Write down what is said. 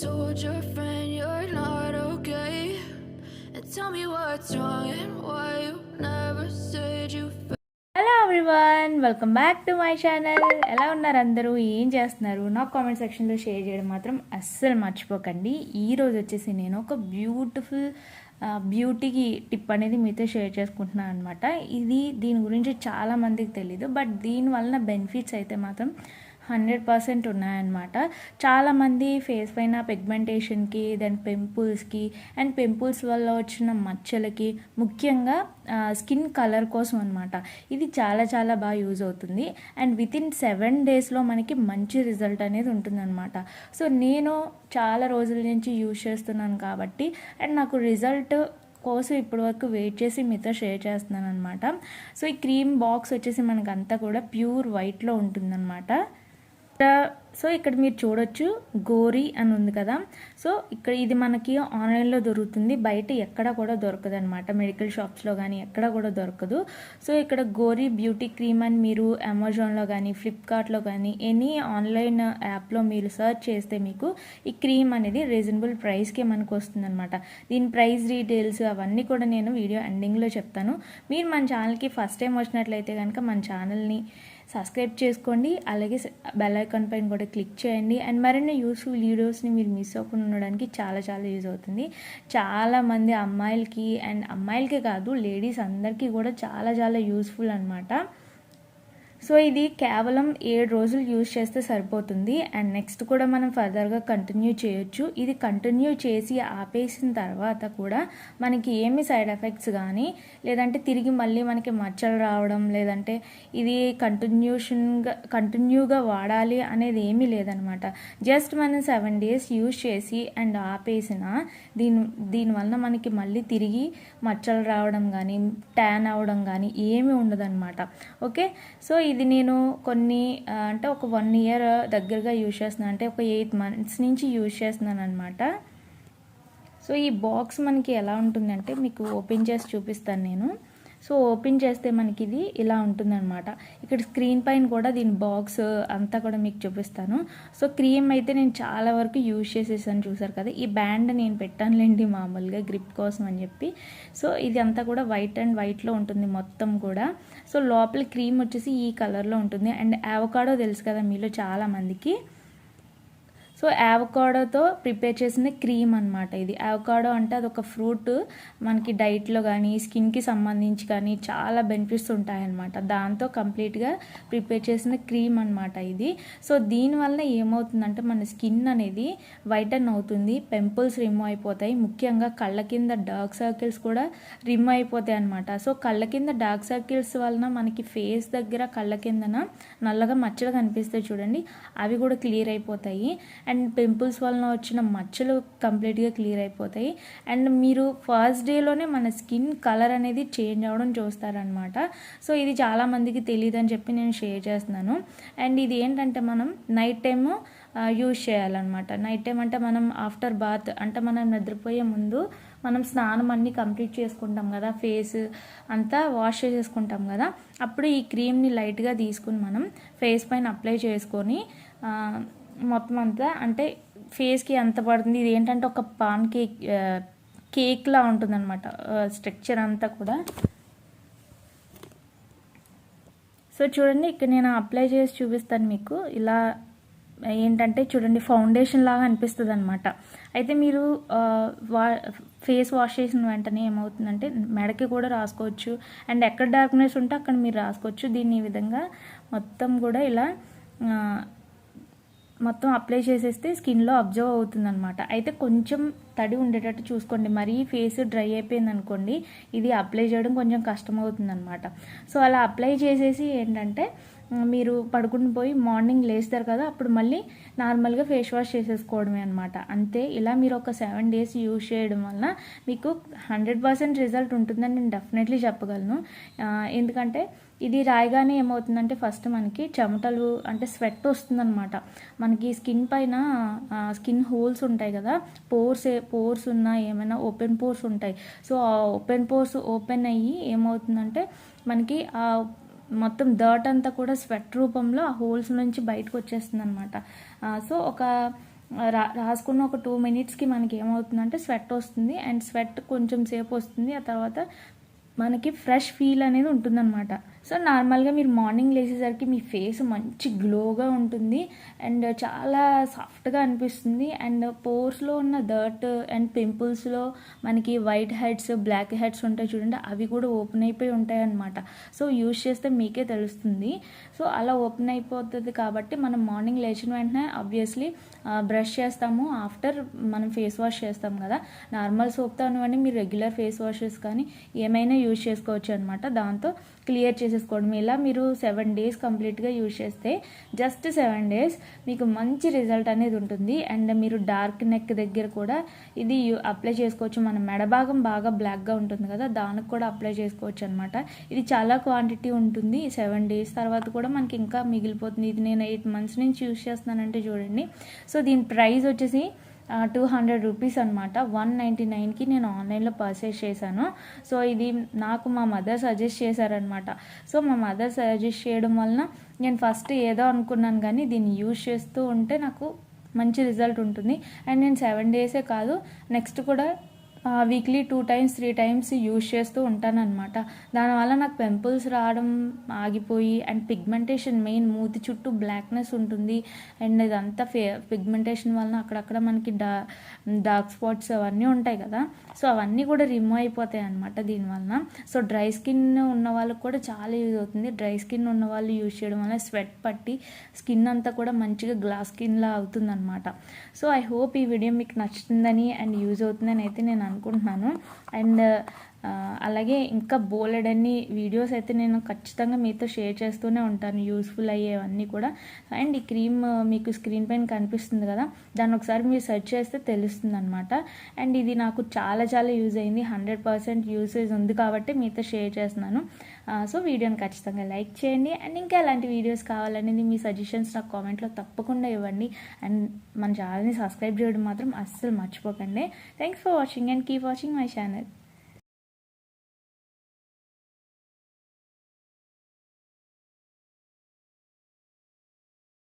told your friend you're not okay. And tell me what's wrong and why you never said you hello everyone welcome back to my channel ఎలా ఉన్నారు అందరూ? ఏం చేస్తున్నారు? నా comment సెక్షన్లో share చేయడం మాత్రం అస్సలు మర్చిపోకండి. ఈ రోజు వచ్చేసి నేను ఒక బ్యూటిఫుల్ బ్యూటీకి టిప్ అనేది మీతో షేర్ చేసుకుంటున్నాను అనమాట ఇది దీని గురించి చాలా మందికి తెలీదు బట్ దీని వలన బెనిఫిట్స్ అయితే మాత్రం హండ్రెడ్ పర్సెంట్ ఉన్నాయన్నమాట. చాలామంది ఫేస్ పైన పిగ్మెంటేషన్కి దెన్ పింపుల్స్కి అండ్ పింపుల్స్ వల్ల వచ్చిన మచ్చలకి ముఖ్యంగా స్కిన్ కలర్ కోసం అనమాట ఇది చాలా చాలా బాగా యూజ్ అవుతుంది. అండ్ విత్ ఇన్ సెవెన్ డేస్లో మనకి మంచి రిజల్ట్ అనేది ఉంటుందన్నమాట. సో నేను చాలా రోజుల నుంచి యూజ్ చేస్తున్నాను కాబట్టి అండ్ నాకు రిజల్ట్ కోసం ఇప్పటి వరకు వెయిట్ చేసి మీతో షేర్ చేస్తున్నాను అనమాట సో ఈ క్రీమ్ బాక్స్ వచ్చేసి మనకంతా కూడా ప్యూర్ వైట్లో ఉంటుందన్నమాట. ఇక్కడ- సో ఇక్కడ మీరు చూడొచ్చు గోరీ అని ఉంది కదా. సో ఇక్కడ ఇది మనకి ఆన్లైన్లో దొరుకుతుంది. బయట ఎక్కడ కూడా దొరకదు అనమాట మెడికల్ షాప్స్లో కానీ ఎక్కడ కూడా దొరకదు. సో ఇక్కడ గోరీ బ్యూటీ క్రీమ్ అని మీరు అమెజాన్లో కానీ ఫ్లిప్కార్ట్లో కానీ ఎనీ ఆన్లైన్ యాప్లో మీరు సెర్చ్ చేస్తే మీకు ఈ క్రీమ్ అనేది రీజనబుల్ ప్రైస్కే మనకు వస్తుందన్నమాట. దీని ప్రైస్ డీటెయిల్స్ అవన్నీ కూడా నేను వీడియో ఎండింగ్లో చెప్తాను. మీరు మన ఛానల్కి ఫస్ట్ టైం వచ్చినట్లయితే కనుక మన ఛానల్ని సబ్స్క్రైబ్ చేసుకోండి. అలాగే బెల్ ఐకాన్ పైన కూడా క్లిక్ చేయండి. అండ్ మరిన్ని యూస్ఫుల్ వీడియోస్ని మీరు మిస్ అవ్వకుండా ఉండడానికి చాలా చాలా యూజ్ అవుతుంది. చాలామంది అమ్మాయిలకి అండ్ అమ్మాయిలకే కాదు లేడీస్ అందరికీ కూడా చాలా చాలా యూస్ఫుల్ అనమాట సో ఇది కేవలం ఏడు రోజులు యూజ్ చేస్తే సరిపోతుంది. అండ్ నెక్స్ట్ కూడా మనం ఫర్దర్గా కంటిన్యూ చేయొచ్చు. ఇది కంటిన్యూ చేసి ఆపేసిన తర్వాత కూడా మనకి ఏమి సైడ్ ఎఫెక్ట్స్ కానీ లేదంటే తిరిగి మళ్ళీ మనకి మచ్చలు రావడం లేదంటే ఇది కంటిన్యూషన్గా కంటిన్యూగా వాడాలి అనేది ఏమీ లేదనమాట. జస్ట్ మనం సెవెన్ డేస్ యూజ్ చేసి అండ్ ఆపేసిన దీని దీనివల్ల మనకి మళ్ళీ తిరిగి మచ్చలు రావడం కానీ ట్యాన్ అవ్వడం కానీ ఏమీ ఉండదన్నమాట ఓకే? సో ఇది నేను కొన్ని అంటే ఒక వన్ ఇయర్ దగ్గరగా యూజ్ చేస్తున్నాను అంటే ఒక ఎయిట్ మంత్స్ నుంచి యూజ్ చేస్తున్నాను అనమాట సో ఈ బాక్స్ మనకి ఎలా ఉంటుందంటే మీకు ఓపెన్ చేసి చూపిస్తాను నేను. సో ఓపెన్ చేస్తే మనకి ఇది ఇలా ఉంటుందన్నమాట. ఇక్కడ స్క్రీన్ పైన కూడా దీని బాక్స్ అంతా కూడా మీకు చూపిస్తాను. సో క్రీమ్ అయితే నేను చాలా వరకు యూజ్ చేసేసాను చూసారు కదా. ఈ బ్యాండ్ నేను పెట్టానులేండి మామూలుగా గ్రిప్ కోసం అని చెప్పి. సో ఇది అంతా కూడా వైట్ అండ్ వైట్లో ఉంటుంది మొత్తం కూడా. సో లోపల క్రీమ్ వచ్చేసి ఈ కలర్లో ఉంటుంది. అండ్ అవకాడో తెలుసు కదా మీలో చాలా మందికి సో యావకాడోతో ప్రిపేర్ చేసిన క్రీమ్ అనమాట ఇది. యావకాడో అంటే అదొక ఫ్రూట్ మనకి డైట్లో కానీ స్కిన్కి సంబంధించి కానీ చాలా బెనిఫిట్స్ ఉంటాయన్నమాట. దాంతో కంప్లీట్గా ప్రిపేర్ చేసిన క్రీమ్ అనమాట ఇది. సో దీనివల్ల ఏమవుతుందంటే మన స్కిన్ అనేది వైటన్ అవుతుంది పెంపుల్స్ రిమూవ్ అయిపోతాయి. ముఖ్యంగా కళ్ళ కింద డార్క్ సర్కిల్స్ కూడా రిమూవ్ అయిపోతాయి అనమాట సో కళ్ళ కింద డార్క్ సర్కిల్స్ వలన మనకి ఫేస్ దగ్గర కళ్ళ కిందన నల్లగా మచ్చలు కనిపిస్తాయి చూడండి. అవి కూడా క్లియర్ అయిపోతాయి. అండ్ పింపుల్స్ వలన వచ్చిన మచ్చలు కంప్లీట్గా క్లియర్ అయిపోతాయి. అండ్ మీరు ఫస్ట్ డేలోనే మన స్కిన్ కలర్ అనేది చేంజ్ అవ్వడం చూస్తారనమాట సో ఇది చాలామందికి తెలియదు అని చెప్పి నేను షేర్ చేస్తున్నాను. అండ్ ఇది ఏంటంటే మనం నైట్ టైము యూజ్ చేయాలన్నమాట. నైట్ టైం అంటే మనం ఆఫ్టర్ బాత్ అంటే మనం నిద్రపోయే ముందు మనం స్నానం అన్నీ కంప్లీట్ చేసుకుంటాం కదా ఫేస్ అంతా వాష్ చేసేసుకుంటాం కదా. అప్పుడు ఈ క్రీమ్ని లైట్గా తీసుకుని మనం ఫేస్ పైన అప్లై చేసుకొని మొత్తం అంతా అంటే ఫేస్కి ఎంత పడుతుంది? ఇది ఏంటంటే ఒక పాన్ కేక్ కేక్లా ఉంటుందన్నమాట. స్ట్రక్చర్ అంతా కూడా. సో చూడండి ఇక్కడ నేను అప్లై చేసి చూపిస్తాను మీకు. ఇలా ఏంటంటే చూడండి ఫౌండేషన్ లాగా అనిపిస్తుంది అనమాట అయితే మీరు వా ఫేస్ వాష్ చేసిన వెంటనే ఏమవుతుందంటే మెడకి కూడా రాసుకోవచ్చు. అండ్ ఎక్కడ డార్క్నెస్ ఉంటే అక్కడ మీరు రాసుకోవచ్చు. దీన్ని ఈ విధంగా మొత్తం కూడా ఇలా మొత్తం అప్లై చేసేస్తే స్కిన్లో అబ్జర్వ్ అవుతుంది అనమాట అయితే కొంచెం తడి ఉండేటట్టు చూసుకోండి. మరీ ఫేస్ డ్రై అయిపోయింది అనుకోండి ఇది అప్లై చేయడం కొంచెం కష్టం అవుతుంది అనమాట సో అలా అప్లై చేసేసి ఏంటంటే మీరు పడుకుని పోయి మార్నింగ్ లేస్తారు కదా అప్పుడు మళ్ళీ నార్మల్గా ఫేస్ వాష్ చేసేసుకోవడమే అనమాట అంతే ఇలా మీరు ఒక సెవెన్ డేస్ యూజ్ చేయడం వలన మీకు హండ్రెడ్ పర్సెంట్ రిజల్ట్ ఉంటుందని నేను డెఫినెట్లీ చెప్పగలను. ఎందుకంటే ఇది రాయగానే ఏమవుతుందంటే ఫస్ట్ మనకి చెమటలు అంటే స్వెట్ వస్తుందన్నమాట. మనకి స్కిన్ పైన స్కిన్ హోల్స్ ఉంటాయి కదా. పోర్స్ పోర్స్ ఉన్నా ఏమైనా ఓపెన్ పోర్స్ ఉంటాయి. సో ఆ ఓపెన్ పోర్స్ ఓపెన్ అయ్యి ఏమవుతుందంటే మనకి ఆ మొత్తం దర్ట్ అంతా కూడా స్వెట్ రూపంలో ఆ హోల్స్ నుంచి బయటకు వచ్చేస్తుంది అనమాట సో ఒక రా రాసుకున్న ఒక టూ మినిట్స్కి మనకి ఏమవుతుందంటే స్వెట్ వస్తుంది. అండ్ స్వెట్ కొంచెం సేపు వస్తుంది. ఆ తర్వాత మనకి ఫ్రెష్ ఫీల్ అనేది ఉంటుందన్నమాట. సో నార్మల్గా మీరు మార్నింగ్ లేచేసరికి మీ ఫేస్ మంచి గ్లోగా ఉంటుంది అండ్ చాలా సాఫ్ట్గా అనిపిస్తుంది అండ్ పోర్స్లో ఉన్న డర్ట్ అండ్ పింపుల్స్లో మనకి వైట్ హెడ్స్ బ్లాక్ హెడ్స్ ఉంటాయి చూడండి అవి కూడా ఓపెన్ అయిపోయి ఉంటాయి అన్నమాట సో యూజ్ చేస్తే మీకే తెలుస్తుంది. సో అలా ఓపెన్ అయిపోతుంది కాబట్టి మనం మార్నింగ్ లేచిన వెంటనే ఆబ్వియస్లీ బ్రష్ చేస్తాము. ఆఫ్టర్ మనం ఫేస్ వాష్ చేస్తాం కదా నార్మల్ సోప్తో అనివ్వండి మీరు రెగ్యులర్ ఫేస్ వాషెస్ కానీ ఏమైనా యూజ్ చేసుకోవచ్చు అనమాట దాంతో క్లియర్ చేసేసుకోవడం ఇలా మీరు సెవెన్ డేస్ కంప్లీట్గా యూజ్ చేస్తే జస్ట్ సెవెన్ డేస్ మీకు మంచి రిజల్ట్ అనేది ఉంటుంది. అండ్ మీరు డార్క్ నెక్ దగ్గర కూడా ఇది అప్లై చేసుకోవచ్చు. మన మెడ భాగం బాగా బ్లాక్గా ఉంటుంది కదా దానికి కూడా అప్లై చేసుకోవచ్చు అనమాట ఇది చాలా క్వాంటిటీ ఉంటుంది. సెవెన్ డేస్ తర్వాత కూడా మనకి ఇంకా మిగిలిపోతుంది. ఇది నేను ఎయిట్ మంత్స్ నుంచి యూజ్ చేస్తున్నానంటే చూడండి. సో దీని ప్రైస్ వచ్చేసి టూ హండ్రెడ్ రూపీస్ అనమాట వన్ నైంటీ నైన్కి నేను ఆన్లైన్లో పర్చేస్ చేశాను. సో ఇది నాకు మా మదర్ సజెస్ట్ చేశారనమాట సో మా మదర్ సజెస్ట్ చేయడం వలన నేను ఫస్ట్ ఏదో అనుకున్నాను కానీ దీన్ని యూజ్ చేస్తూ ఉంటే నాకు మంచి రిజల్ట్ ఉంటుంది. అండ్ నేను సెవెన్ డేసే కాదు నెక్స్ట్ కూడా weekly two times three times use చేస్తూ ఉంటానన్నమాట. దానివల్ల నాకు పింపుల్స్ రావడం ఆగిపోయి అండ్ పిగ్మెంటేషన్ మెయిన్ మూతి చుట్టూ బ్లాక్నెస్ ఉంటుంది. అండ్ ఇదంతా ఫే పిగ్మెంటేషన్ వలన అక్కడక్కడ మనకి డా డార్క్ స్పాట్స్ అవన్నీ ఉంటాయి కదా. సో అవన్నీ కూడా రిమూవ్ అయిపోతాయి అనమాట దీనివలన సో డ్రై స్కిన్ ఉన్న వాళ్ళకి కూడా చాలా యూజ్ అవుతుంది. డ్రై స్కిన్ ఉన్న వాళ్ళు యూజ్ చేయడం వల్ల స్వెట్ పట్టి స్కిన్ అంతా కూడా మంచిగా గ్లాస్ స్కిన్లా అవుతుందన్నమాట. సో ఐ హోప్ ఈ వీడియో మీకు నచ్చుతుందని అండ్ యూజ్ అవుతుందని అయితే నేను అనుకుంటున్నాను అండ్ ఆ, అలాగే ఇంకా బోలెడ్ అన్ని వీడియోస్ అయితే నేను ఖచ్చితంగా మీతో షేర్ చేస్తూనే ఉంటాను యూస్ఫుల్ అయ్యేవన్నీ కూడా. అండ్ ఈ క్రీమ్ మీకు స్క్రీన్ పైన కనిపిస్తుంది కదా దాన్ని ఒకసారి మీరు సెర్చ్ చేస్తే తెలుస్తుంది అనమాట అండ్ ఇది నాకు చాలా చాలా యూజ్ అయింది హండ్రెడ్ పర్సెంట్ యూసేజ్ ఉంది కాబట్టి మీతో షేర్ చేస్తున్నాను. సో వీడియోని ఖచ్చితంగా లైక్ చేయండి. అండ్ ఇంకా ఎలాంటి వీడియోస్ కావాలనేది మీ సజెషన్స్ నాకు కామెంట్లో తప్పకుండా ఇవ్వండి. అండ్ మన ఛానల్ని సబ్స్క్రైబ్ చేయడం మాత్రం అస్సలు మర్చిపోకండి. Thanks for watching and keep watching my channel